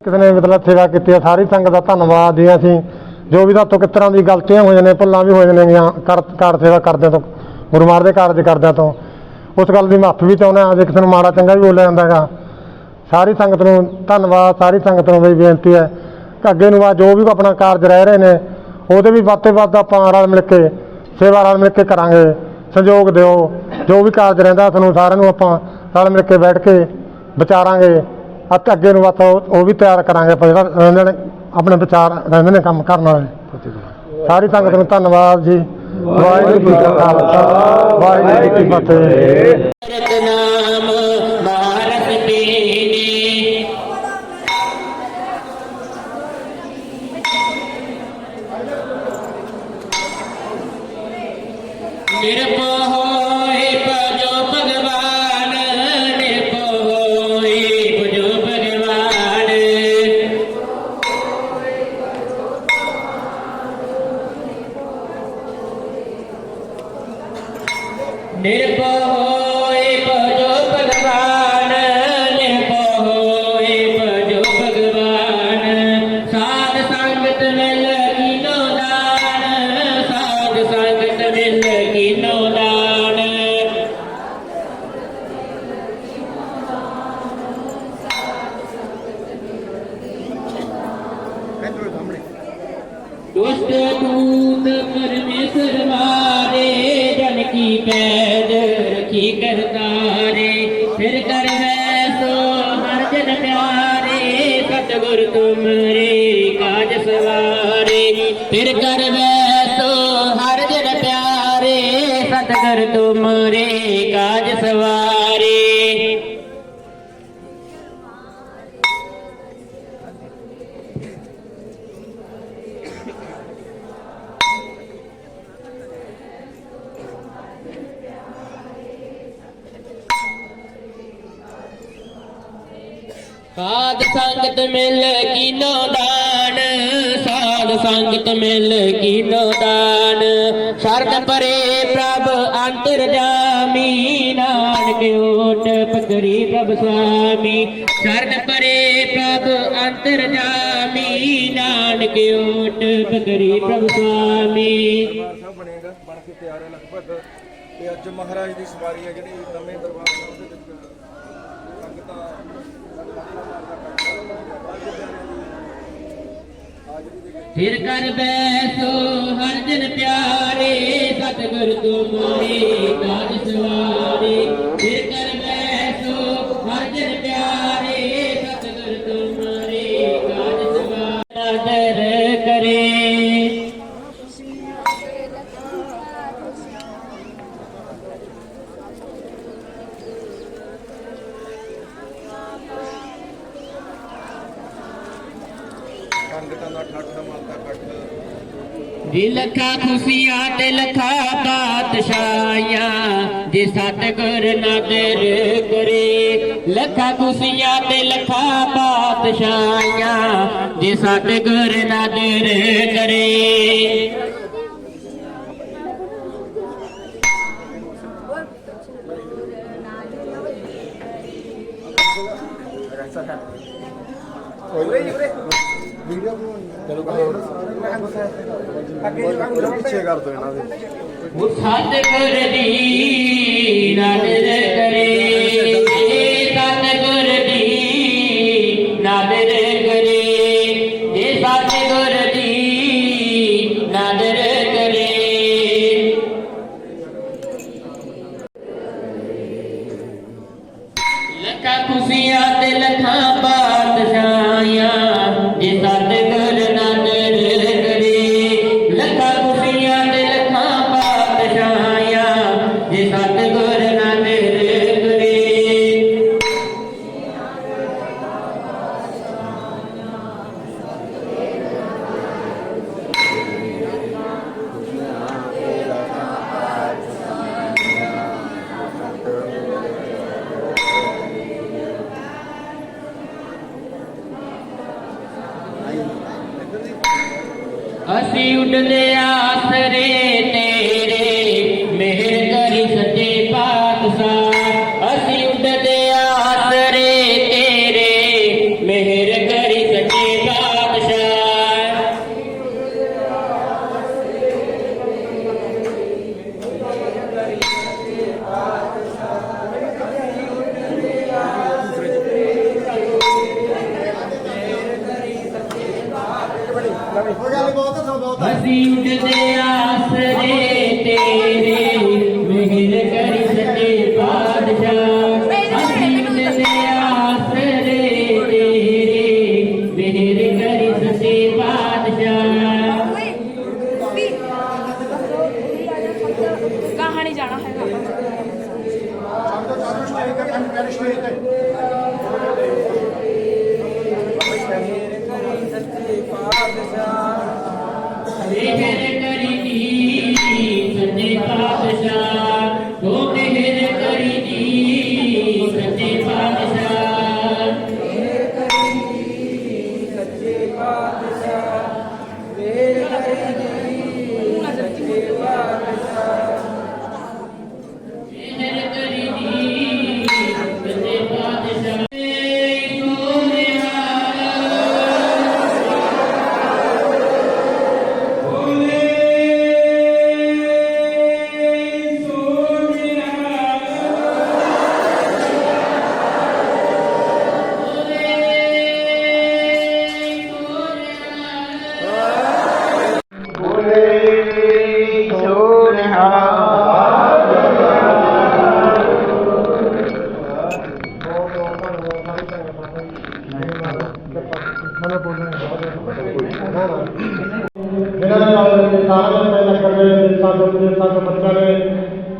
ਕਿਸੇ ਨੇ ਮਤਲਬ ਸੇਵਾ ਕੀਤੀ ਹੈ ਸਾਰੀ ਸੰਗਤ ਦਾ ਧੰਨਵਾਦ ਜੀ ਅਸੀਂ। ਜੋ ਵੀ ਤੁਹਾਤੋਂ ਕਿਸ ਤਰ੍ਹਾਂ ਦੀ ਗਲਤੀਆਂ ਹੋਈਆਂ ਨੇ, ਭੁੱਲਾਂ ਵੀ ਹੋਈਆਂ ਨੇਗੀਆਂ, ਕਰ ਕਾਰ ਸੇਵਾ ਕਰਦਿਆਂ ਤੋਂ, ਗੁਰੂ ਮਹਾਰਾਜ ਦੇ ਕਾਰਜ ਕਰਦਿਆਂ ਤੋਂ। ਉਸ ਗੱਲ ਦੀ ਮਾਫੀ ਵੀ ਚਾਹੁੰਦਾ ਹਾਂ, ਜੇ ਕਿਸੇ ਨੂੰ ਮਾੜਾ ਚੰਗਾ ਵੀ ਬੋਲਿਆ ਜਾਂਦਾ ਹੈਗਾ। ਸਾਰੀ ਸੰਗਤ ਨੂੰ ਧੰਨਵਾਦ, ਸਾਰੀ ਸੰਗਤ ਨੂੰ ਵੀ ਬੇਨਤੀ ਹੈ। ਕਿ ਅੱਗੇ ਨੂੰ ਆ ਜੋ ਵੀ ਆਪਣਾ ਕਾਰਜ ਰਹਿ ਰਹੇ ਨੇ, ਉਹਦੇ ਵੀ ਵੱਧ ਤੋਂ ਵੱਧ ਆਪਾਂ ਰਲ ਮਿਲ ਕੇ, ਸੇਵਾ ਰਲ ਮਿਲ ਕੇ ਕਰਾਂਗੇ। ਸਹਿਯੋਗ ਦਿਓ। ਜੋ ਵੀ ਕਾਰਜ ਰਹਿੰਦਾ, ਤੁਹਾਨੂੰ ਸਾਰਿਆਂ ਨੂੰ ਆਪਾਂ ਰਲ ਮਿਲ ਕੇ ਬੈਠ ਕੇ ਵਿਚਾਰਾਂਗੇ। ਅਤੇ ਅੱਗੇ ਨੂੰ ਬਸ ਉਹ ਉਹ ਵੀ ਤਿਆਰ ਕਰਾਂਗੇ ਆਪਾਂ ਜਿਹੜਾ ਰਹਿੰਦੇ ਨੇ, ਆਪਣੇ ਵਿਚਾਰ ਰਹਿੰਦੇ ਨੇ ਕੰਮ ਕਰਨ ਵਾਲੇ। ਸਾਰੀ ਸੰਗਤ ਨੂੰ ਧੰਨਵਾਦ ਜੀ। ਵਾਹਿਗੁਰੂ ਜੀ ਕਾ ਖਾਲਸਾ, ਵਾਹਿਗੁਰੂ ਜੀ ਕੀ ਫਤਿਹ। ਦੁਸ਼ਟ ਦੂਤ ਪਰਮੇਸ਼ਰ ਮਾਰੇ ਜਨ ਕੀ ਪੈਜ ਪਿਆਰੇ ਤੁਮਰੇ ਕਾਜ ਸਵਾਰੇ। ਫਿਰ ਕਰ ਵੈਸੋ ਹਰ ਜਨ ਪਿਆਰੇ ਸਤਿਗੁਰ ਤੁਮਰੇ ਸਾਧ ਸੰਗਤ ਮਿਲ ਕੀਨੋ ਦਾਨ, ਸਾਧ ਸੰਗਤ ਮਿਲ ਕੀਨੋ ਦਾਨ। ਸ਼ਰਨ ਪਰੇ ਪ੍ਰਭ ਅੰਤਰ ਜਾਮੀ, ਨਾਨਕ ਓਟ ਪਕਰੀ ਪ੍ਰਭ ਸੁਆਮੀ। ਸ਼ਰਨ ਪਰੇ ਪ੍ਰਭ ਅੰਤਰ ਜਾਮੀ, ਨਾਨਕ ਓਟ ਪਕਰੀ ਪ੍ਰਭ ਸੁਆਮੀ। ਬਣੇਗਾ, ਬਣ ਕੇ ਤਿਆਰ ਹੈ ਲਗਭਗ ਤੇ ਅੱਜ ਮਹਾਰਾਜ ਦੀ ਸਵਾਰੀ ਹੈ, ਜਿਹੜੀ ਨਵੇਂ ਦਰਬਾਰ ਸਾਹਿਬ ਦੇ ਵਿੱਚ। ਸੰਗਤਾਂ ਹਾਜ਼ਰੀ ਦੇ ਵਿੱਚ ਫਿਰ ਕਰ ਬੈਸੋ ਹਰ ਜਨ ਪਿਆਰੇ ਸਤਿਗੁਰ ਤੁਮਰੇ ਕਾਜ ਸਵਾਰੇ। ਫਿਰ ਕਰ ਸੰਗਤਾਂ ਦਾ ਠੱਠ ਮਾਤਾ ਕੱਠ ਜੀ ਲੱਖਾਂ ਖੁਸ਼ੀਆਂ ਤੇ ਲੱਖਾਂ ਬਾਦਸ਼ਾਹਾਂ ਜੇ ਸਤਿਗੁਰ ਨਦਰ ਕਰੇ। ਲੱਖਾਂ ਖੁਸ਼ੀਆਂ ਤੇ ਲੱਖਾਂ ਬਾਦਸ਼ਾਹਾਂ ਜੇ ਸਤਿਗੁਰ ਨਦਰ ਕਰੇ। ਪਿੱਛੇ ਕਰ ਦੋ ਇਹਨਾਂ ਦੇ ਸਤਿਗੁਰ ਦੀ ਨਦਰ ਕਰੇ ਸਤਿਗੁਰ ਦੀ ਨਦਰ ਕਰੇ ਬਾਦਸ਼ਾਹਾਂ ਜੇ ਸਤਿਗੁਰ ਨਦਰ ਅਸੀਂ ਉੱਡਦੇ ਆਸਰੇ ਤੇਰੇ ਮਿਹਰ ਕਰੀ ਸੱਚੇ ਪਾਤਸ਼ਾਹ। ਅਸੀਂ ਉੱਡਦੇ ਆਸਰੇ ਤੇਰੇ ਮਿਹਰ ਕਰੀ ਸੱਚੇ ਪਾਤਸ਼ਾਹ। ਕਹਾਂ ਨਹੀਂ ਜਾਣਾ ਹੈਗਾ। ਇਹਨਾਂ ਦੇ ਨਾਲ ਸਾਰਿਆਂ ਨੇ ਨਗਰ ਦੇ ਦੇਸਾਂ ਬੱਚਿਆਂ ਨੇ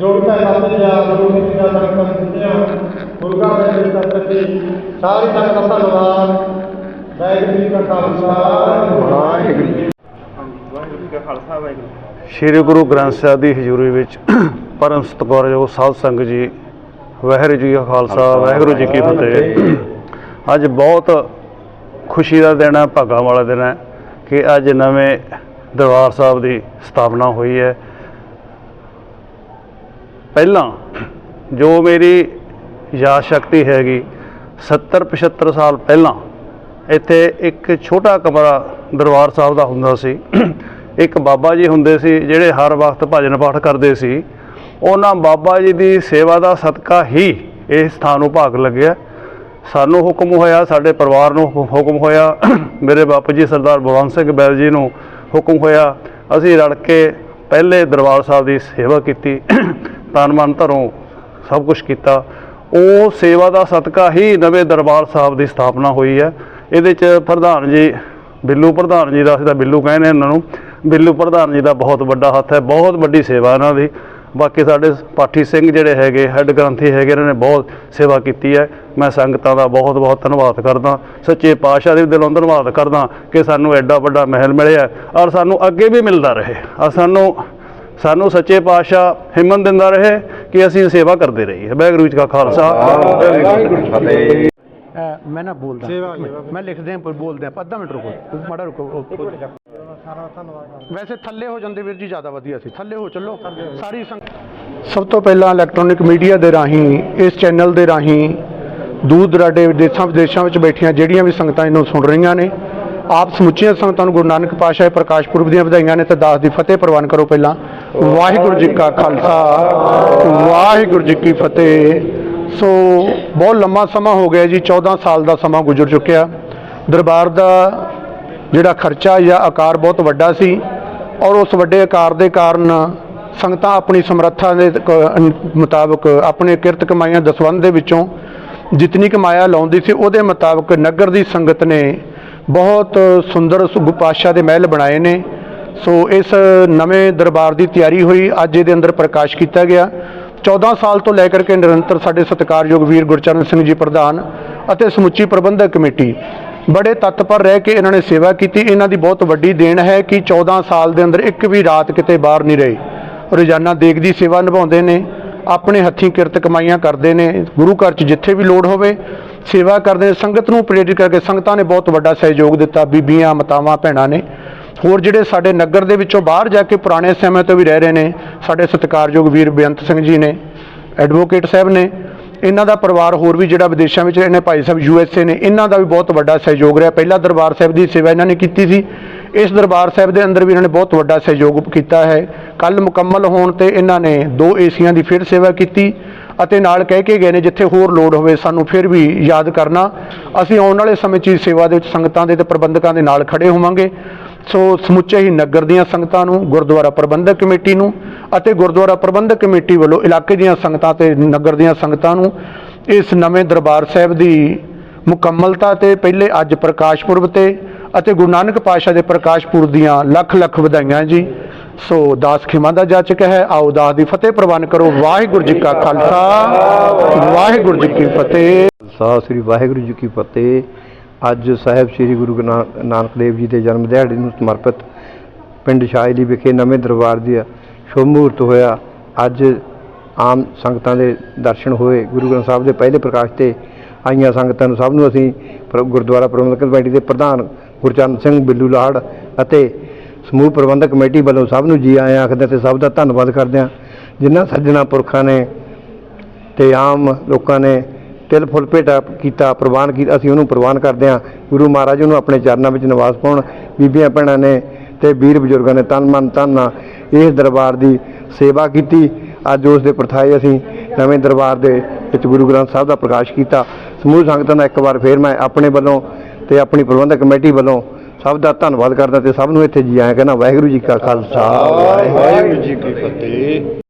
ਜੋੜ ਕੇ ਕਰਦੇ ਜਾ ਗੁਰੂ ਜੀ ਦਾ ਸੰਕਲਪ ਦਿੱਤਿਆਂ ਗੁਰਗਾ ਦੇ ਦੇ ਪ੍ਰਤੀ ਸਾਰੀ ਸੰਗਤ ਦਾ ਧੰਨਵਾਦ। ਵਾਹਿਗੁਰੂ ਜੀ ਕਾ ਖਾਲਸਾ, ਵਾਹਿਗੁਰੂ ਜੀ ਸ੍ਰੀ ਗੁਰੂ ਗ੍ਰੰਥ ਸਾਹਿਬ ਦੀ ਹਜ਼ੂਰੀ ਵਿੱਚ ਪਰਮ ਸਤਿਕਾਰਯੋਗ ਸਾਧ ਸੰਗਤ ਜੀ, ਵਾਹਿਗੁਰੂ ਜੀ ਕਾ ਖਾਲਸਾ, ਵਾਹਿਗੁਰੂ ਜੀ ਕੀ ਫਤਿਹ। ਅੱਜ ਬਹੁਤ ਖੁਸ਼ੀ ਦਾ ਦਿਨ ਹੈ, ਭਾਗਾਂ ਵਾਲਾ ਦਿਨ ਹੈ ਕਿ ਅੱਜ ਨਵੇਂ ਦਰਬਾਰ ਸਾਹਿਬ ਦੀ ਸਥਾਪਨਾ ਹੋਈ ਹੈ। ਪਹਿਲਾਂ ਜੋ ਮੇਰੀ ਯਾਦ ਸ਼ਕਤੀ ਹੈਗੀ 70 75 ਸਾਲ ਪਹਿਲਾਂ ਇੱਥੇ ਇੱਕ ਛੋਟਾ ਕਮਰਾ ਦਰਬਾਰ ਸਾਹਿਬ ਦਾ ਹੁੰਦਾ ਸੀ। ਇੱਕ ਬਾਬਾ ਜੀ ਹੁੰਦੇ ਸੀ ਜਿਹੜੇ ਹਰ ਵਕਤ ਭਜਨ ਪਾਠ ਕਰਦੇ ਸੀ। ਉਹਨਾਂ ਬਾਬਾ ਜੀ ਦੀ ਸੇਵਾ ਦਾ ਸਦਕਾ ਹੀ ਇਹ ਸਥਾਨ ਨੂੰ ਭਾਗ ਲੱਗਿਆ। ਸਾਨੂੰ ਹੁਕਮ ਹੋਇਆ, ਸਾਡੇ ਪਰਿਵਾਰ ਨੂੰ ਹੁ- ਹੁਕਮ ਹੋਇਆ। ਮੇਰੇ ਬਾਪੂ ਜੀ ਸਰਦਾਰ ਬਲਵੰਤ ਸਿੰਘ ਬੈਲ ਜੀ ਨੂੰ ਹੁਕਮ ਹੋਇਆ। ਅਸੀਂ ਰਲ ਕੇ ਪਹਿਲੇ ਦਰਬਾਰ ਸਾਹਿਬ ਦੀ ਸੇਵਾ ਕੀਤੀ। ਤਨ ਮਨ ਧਰੋਂ ਸਭ ਕੁਝ ਕੀਤਾ। ਉਹ ਸੇਵਾ ਦਾ ਸਦਕਾ ਹੀ ਨਵੇਂ ਦਰਬਾਰ ਸਾਹਿਬ ਦੀ ਸਥਾਪਨਾ ਹੋਈ ਹੈ। ਇਹਦੇ ਚ ਪ੍ਰਧਾਨ ਜੀ, ਬਿੱਲੂ ਪ੍ਰਧਾਨ ਜੀ ਦਾ, ਅਸੀਂ ਤਾਂ ਬਿੱਲੂ ਕਹਿੰਦੇ ਉਹਨਾਂ ਨੂੰ। ਬਿੱਲੂ ਪ੍ਰਧਾਨ ਜੀ ਦਾ ਬਹੁਤ ਵੱਡਾ ਹੱਥ ਹੈ। ਬਹੁਤ ਵੱਡੀ ਸੇਵਾ ਇਹਨਾਂ ਦੀ। ਬਾਕੀ ਸਾਡੇ ਪਾਠੀ ਸਿੰਘ ਜਿਹੜੇ ਹੈਗੇ ਹੈੱਡ ਗ੍ਰੰਥੀ ਹੈਗੇ, ਇਹਨਾਂ ਨੇ ਬਹੁਤ ਸੇਵਾ ਕੀਤੀ ਹੈ। ਮੈਂ ਸੰਗਤਾਂ ਦਾ ਬਹੁਤ ਬਹੁਤ ਧੰਨਵਾਦ ਕਰਦਾ। ਸੱਚੇ ਪਾਤਸ਼ਾਹ ਦੇ ਦਿਲੋਂ ਧੰਨਵਾਦ ਕਰਦਾ ਕਿ ਸਾਨੂੰ ਐਡਾ ਵੱਡਾ ਮਹਿਲ ਮਿਲਿਆ ਔਰ ਸਾਨੂੰ ਅੱਗੇ ਵੀ ਮਿਲਦਾ ਰਹੇ। ਔਰ ਸਾਨੂੰ ਸਾਨੂੰ ਸੱਚੇ ਪਾਤਸ਼ਾਹ ਹਿੰਮਤ ਦਿੰਦਾ ਰਹੇ ਕਿ ਅਸੀਂ ਸੇਵਾ ਕਰਦੇ ਰਹੀਏ। ਵਾਹਿਗੁਰੂ ਜੀ ਕਾ ਖਾਲਸਾ। ਮੈਂ ਨਾ ਬੋਲਦਾ। ਮੈਂ ਲਿਖਦੇ ਹਾਂ ਬੋਲਦੇ ਹਾਂ। ਅੱਧਾ ਮਿੰਟ ਰੁਕੋ। ਮਾੜਾ ਰੁਕੋ ਵੈਸੇ ਥੱਲੇ ਹੋ ਜਾਂਦੇ ਵੀਰ ਜੀ ਜ਼ਿਆਦਾ ਵਧੀਆ ਸੀ। ਥੱਲੇ ਹੋ ਚੱਲੋ। ਸਾਰੀ ਸਭ ਤੋਂ ਪਹਿਲਾਂ ਇਲੈਕਟ੍ਰੋਨਿਕ ਮੀਡੀਆ ਦੇ ਰਾਹੀਂ ਇਸ ਚੈਨਲ ਦੇ ਰਾਹੀਂ ਦੂਰ ਦਰਾਡੇ ਦੇਸ਼ਾਂ ਵਿਦੇਸ਼ਾਂ ਵਿੱਚ ਬੈਠੀਆਂ ਜਿਹੜੀਆਂ ਵੀ ਸੰਗਤਾਂ ਇਹਨੂੰ ਸੁਣ ਰਹੀਆਂ ਨੇ ਆਪ ਸਮੁੱਚੀਆਂ ਸੰਗਤਾਂ ਨੂੰ ਗੁਰੂ ਨਾਨਕ ਪਾਤਸ਼ਾਹ ਦੇ ਪ੍ਰਕਾਸ਼ ਪੁਰਬ ਦੀਆਂ ਵਧਾਈਆਂ ਨੇ ਤੇ ਦਾਸ ਦੀ ਫਤਿਹ ਪ੍ਰਵਾਨ ਕਰੋ ਪਹਿਲਾਂ। ਵਾਹਿਗੁਰੂ ਜੀ ਕਾ ਖਾਲਸਾ ਵਾਹਿਗੁਰੂ ਜੀ ਕੀ ਫਤਿਹ। ਸੋ ਬਹੁਤ ਲੰਮਾ ਸਮਾਂ ਹੋ ਗਿਆ ਜੀ 14 ਸਾਲ ਦਾ ਸਮਾਂ ਗੁਜ਼ਰ ਚੁੱਕਿਆ। ਦਰਬਾਰ ਦਾ ਜਿਹੜਾ ਖਰਚਾ ਜਾਂ ਆਕਾਰ ਬਹੁਤ ਵੱਡਾ ਸੀ ਔਰ ਉਸ ਵੱਡੇ ਆਕਾਰ ਦੇ ਕਾਰਨ ਸੰਗਤਾਂ ਆਪਣੀ ਸਮਰੱਥਾ ਦੇ ਕ- ਮੁਤਾਬਕ, ਆਪਣੇ ਕਿਰਤ ਕਮਾਈਆਂ ਦਸਵੰਧ ਦੇ ਵਿੱਚੋਂ ਜਿਤਨੀ ਕਮਾਇਆ ਲਾਉਂਦੀ ਸੀ, ਉਹਦੇ ਮੁਤਾਬਕ ਨਗਰ ਦੀ ਸੰਗਤ ਨੇ ਬਹੁਤ ਸੁੰਦਰ ਸੁ- ਪਾਤਸ਼ਾਹ ਦੇ ਮਹਿਲ ਬਣਾਏ ਨੇ। ਸੋ ਇਸ ਨਵੇਂ ਦਰਬਾਰ ਦੀ ਤਿਆਰੀ ਹੋਈ, ਅੱਜ ਇਹਦੇ ਅੰਦਰ ਪ੍ਰਕਾਸ਼ ਕੀਤਾ ਗਿਆ। 14 ਸਾਲ ਤੋਂ ਲੈ ਕਰਕੇ ਨਿਰੰਤਰ ਸਾਡੇ ਸਤਿਕਾਰਯੋਗ ਵੀਰ ਗੁਰਚਰਨ ਸਿੰਘ ਜੀ ਪ੍ਰਧਾਨ ਅਤੇ ਸਮੁੱਚੀ ਪ੍ਰਬੰਧਕ ਕਮੇਟੀ, ਬੜੇ ਤਤਪਰ ਰਹਿ ਕੇ ਇਹਨਾਂ ਨੇ ਸੇਵਾ ਕੀਤੀ। ਇਹਨਾਂ ਦੀ ਬਹੁਤ ਵੱਡੀ ਦੇਣ ਹੈ ਕਿ 14 ਸਾਲ ਦੇ ਅੰਦਰ ਇੱਕ ਵੀ ਰਾਤ ਕਿਤੇ ਬਾਹਰ ਨਹੀਂ ਰਹੇ। ਰੋਜ਼ਾਨਾ ਦੇਗ ਦੀ ਸੇਵਾ ਨਿਭਾਉਂਦੇ ਨੇ, ਆਪਣੇ ਹੱਥੀਂ ਕਿਰਤ ਕਮਾਈਆਂ ਕਰਦੇ ਨੇ, ਗੁਰੂ ਘਰ 'ਚ ਜਿੱਥੇ ਵੀ ਲੋੜ ਹੋਵੇ ਸੇਵਾ ਕਰਦੇ ਸੰਗਤ ਨੂੰ ਪ੍ਰੇਰਿਤ ਕਰਕੇ ਸੰਗਤਾਂ ਨੇ ਬਹੁਤ ਵੱਡਾ ਸਹਿਯੋਗ ਦਿੱਤਾ। ਬੀਬੀਆਂ, ਮਾਤਾਵਾਂ, ਭੈਣਾਂ ਨੇ ਹੋਰ ਜਿਹੜੇ ਸਾਡੇ ਨਗਰ ਦੇ ਵਿੱਚੋਂ ਬਾਹਰ ਜਾ ਕੇ ਪੁਰਾਣੇ ਸਮੇਂ ਤੋਂ ਵੀ ਰਹਿ ਰਹੇ ਨੇ, ਸਾਡੇ ਸਤਿਕਾਰਯੋਗ ਵੀਰ ਬੇਅੰਤ ਸਿੰਘ ਜੀ ਨੇ ਐਡਵੋਕੇਟ ਸਾਹਿਬ ਨੇ, ਇਹਨਾਂ ਦਾ ਪਰਿਵਾਰ ਹੋਰ ਵੀ ਜਿਹੜਾ ਵਿਦੇਸ਼ਾਂ ਵਿੱਚ ਇਹਨੇ Bhai Sahib U S A ਨੇ, ਇਹਨਾਂ ਦਾ ਵੀ ਬਹੁਤ ਵੱਡਾ ਸਹਿਯੋਗ ਰਿਹਾ। ਪਹਿਲਾ ਦਰਬਾਰ ਸਾਹਿਬ ਦੀ ਸੇਵਾ ਇਹਨਾਂ ਨੇ ਕੀਤੀ ਸੀ, ਇਸ ਦਰਬਾਰ ਸਾਹਿਬ ਦੇ ਅੰਦਰ ਵੀ ਇਹਨਾਂ ਨੇ ਬਹੁਤ ਵੱਡਾ ਸਹਿਯੋਗ ਕੀਤਾ ਹੈ। ਕੱਲ ਮੁਕੰਮਲ ਹੋਣ ਤੇ ਇਹਨਾਂ ਨੇ ਦੋ ਏਸੀਆਂ ਦੀ ਫਿਰ ਸੇਵਾ ਕੀਤੀ ਅਤੇ ਨਾਲ ਕਹਿ ਕੇ ਗਏ ਨੇ, ਜਿੱਥੇ ਹੋਰ ਲੋੜ ਹੋਵੇ ਸਾਨੂੰ ਫਿਰ ਵੀ ਯਾਦ ਕਰਨਾ। ਅਸੀਂ ਆਉਣ ਵਾਲੇ ਸਮੇਂ 'ਚ ਇਸ ਸੇਵਾ ਦੇ ਵਿੱਚ ਸੰਗਤਾਂ ਦੇ ਤੇ ਪ੍ਰਬੰਧਕਾਂ ਦੇ ਨਾਲ ਖੜੇ ਹੋਵਾਂਗੇ। ਸੋ ਸਮੁੱਚੇ ਹੀ ਨਗਰ ਦੀਆਂ ਸੰਗਤਾਂ ਨੂੰ, ਗੁਰਦੁਆਰਾ ਪ੍ਰਬੰਧਕ ਕਮੇਟੀ ਨੂੰ ਅਤੇ ਗੁਰਦੁਆਰਾ ਪ੍ਰਬੰਧਕ ਕਮੇਟੀ ਵੱਲੋਂ ਇਲਾਕੇ ਦੀਆਂ ਸੰਗਤਾਂ ਤੇ ਨਗਰ ਦੀਆਂ ਸੰਗਤਾਂ ਨੂੰ ਇਸ ਨਵੇਂ ਦਰਬਾਰ ਸਾਹਿਬ ਦੀ ਮੁਕੰਮਲਤਾ ਤੇ ਪਹਿਲੇ ਅੱਜ ਪ੍ਰਕਾਸ਼ ਪੁਰਬ ਤੇ ਅਤੇ ਗੁਰੂ ਨਾਨਕ ਪਾਤਸ਼ਾਹ ਦੇ ਪ੍ਰਕਾਸ਼ ਪੁਰਬ ਦੀਆਂ ਲੱਖ ਲੱਖ ਵਧਾਈਆਂ ਜੀ। ਸੋ ਦਾਸ ਖਿਮਾ ਦਾ ਜਾ ਜਾਚਕ ਹੈ। ਆਓ ਦਾਸ ਦੀ ਫਤਿਹ ਪ੍ਰਵਾਨ ਕਰੋ। ਵਾਹਿਗੁਰੂ ਜੀ ਕਾ ਖਾਲਸਾ। ਵਾਹਿਗੁਰੂ ਜੀ ਕੀ ਫਤਿਹ। ਖਾਲਸਾ, ਸ੍ਰੀ ਵਾਹਿਗੁਰੂ ਜੀ ਕੀ ਫਤਿਹ। ਅੱਜ ਸਾਹਿਬ ਸ੍ਰੀ ਗੁਰੂ ਨਾ- ਨਾਨਕ ਦੇਵ ਜੀ ਦੇ ਜਨਮ ਦਿਹਾੜੇ ਨੂੰ ਸਮਰਪਿਤ ਪਿੰਡ ਸ਼ਾਇਲੀ ਵਿਖੇ ਨਵੇਂ ਦਰਬਾਰ ਦੀ ਸ਼ੁਭ ਮਹੂਰਤ ਹੋਇਆ। ਅੱਜ ਆਮ ਸੰਗਤਾਂ ਦੇ ਦਰਸ਼ਨ ਹੋਏ। ਗੁਰੂ ਗ੍ਰੰਥ ਸਾਹਿਬ ਦੇ ਪਹਿਲੇ ਪ੍ਰਕਾਸ਼ ਤੇ ਆਈਆਂ ਸੰਗਤਾਂ ਨੂੰ ਸਭ ਨੂੰ ਅਸੀਂ ਪ੍ਰ- ਗੁਰਦੁਆਰਾ ਪ੍ਰਬੰਧਕ ਕਮੇਟੀ ਦੇ ਪ੍ਰਧਾਨ ਗੁਰਚਰਨ ਸਿੰਘ ਬਿੱਲੂ ਲਾੜ ਅਤੇ ਸਮੂਹ ਪ੍ਰਬੰਧਕ ਕਮੇਟੀ ਵੱਲੋਂ ਸਭ ਨੂੰ ਜੀ ਆਇਆਂ ਆਖਦੇ ਹਾਂ ਤੇ ਸਭ ਦਾ ਧੰਨਵਾਦ ਕਰਦੇ ਹਾਂ ਜਿਨ੍ਹਾਂ ਸੱਜਣਾ ਪੁਰਖਾਂ ਨੇ ਤੇ ਆਮ ਲੋਕਾਂ ਨੇ ਤਿਲ ਫੁੱਲ ਭੇਟਾ ਕੀਤਾ, ਪ੍ਰਵਾਨ ਕੀਤਾ ਅਸੀਂ ਉਹਨੂੰ ਪ੍ਰਵਾਨ ਕਰਦੇ ਹਾਂ। ਗੁਰੂ ਮਹਾਰਾਜ ਉਹਨੂੰ ਆਪਣੇ ਚਰਨਾਂ ਵਿੱਚ ਨਿਵਾਸ ਪਾਉਣ। ਬੀਬੀਆਂ ਭੈਣਾਂ ਨੇ ਤੇ ਵੀਰ ਬਜ਼ੁਰਗਾਂ ਨੇ ਤਨ ਮਨ ਧਨ ਇਸ ਦਰਬਾਰ ਦੀ ਸੇਵਾ ਕੀਤੀ। ਅੱਜ ਉਸ ਦੇ ਪ੍ਰਥਾਏ ਅਸੀਂ ਨਵੇਂ ਦਰਬਾਰ ਦੇ ਵਿੱਚ ਗੁਰੂ ਗ੍ਰੰਥ ਸਾਹਿਬ ਦਾ ਪ੍ਰਕਾਸ਼ ਕੀਤਾ। ਸਮੂਹ ਸੰਗਤਾਂ ਦਾ ਇੱਕ ਵਾਰ ਫੇਰ ਮੈਂ ਆਪਣੇ ਵੱਲੋਂ ਤੇ ਆਪਣੀ ਪ੍ਰਬੰਧਕ ਕਮੇਟੀ ਵੱਲੋਂ ਸਭ ਦਾ ਧੰਨਵਾਦ ਕਰਦਾ ਤੇ ਸਭ ਨੂੰ ਇੱਥੇ ਜੀ ਆਇਆਂ ਕਹਿੰਦਾ, ਵਾਹਿਗੁਰੂ ਜੀ ਕਾ ਖਾਲਸਾ, ਵਾਹਿਗੁਰੂ ਜੀ ਕੀ ਫਤਿਹ।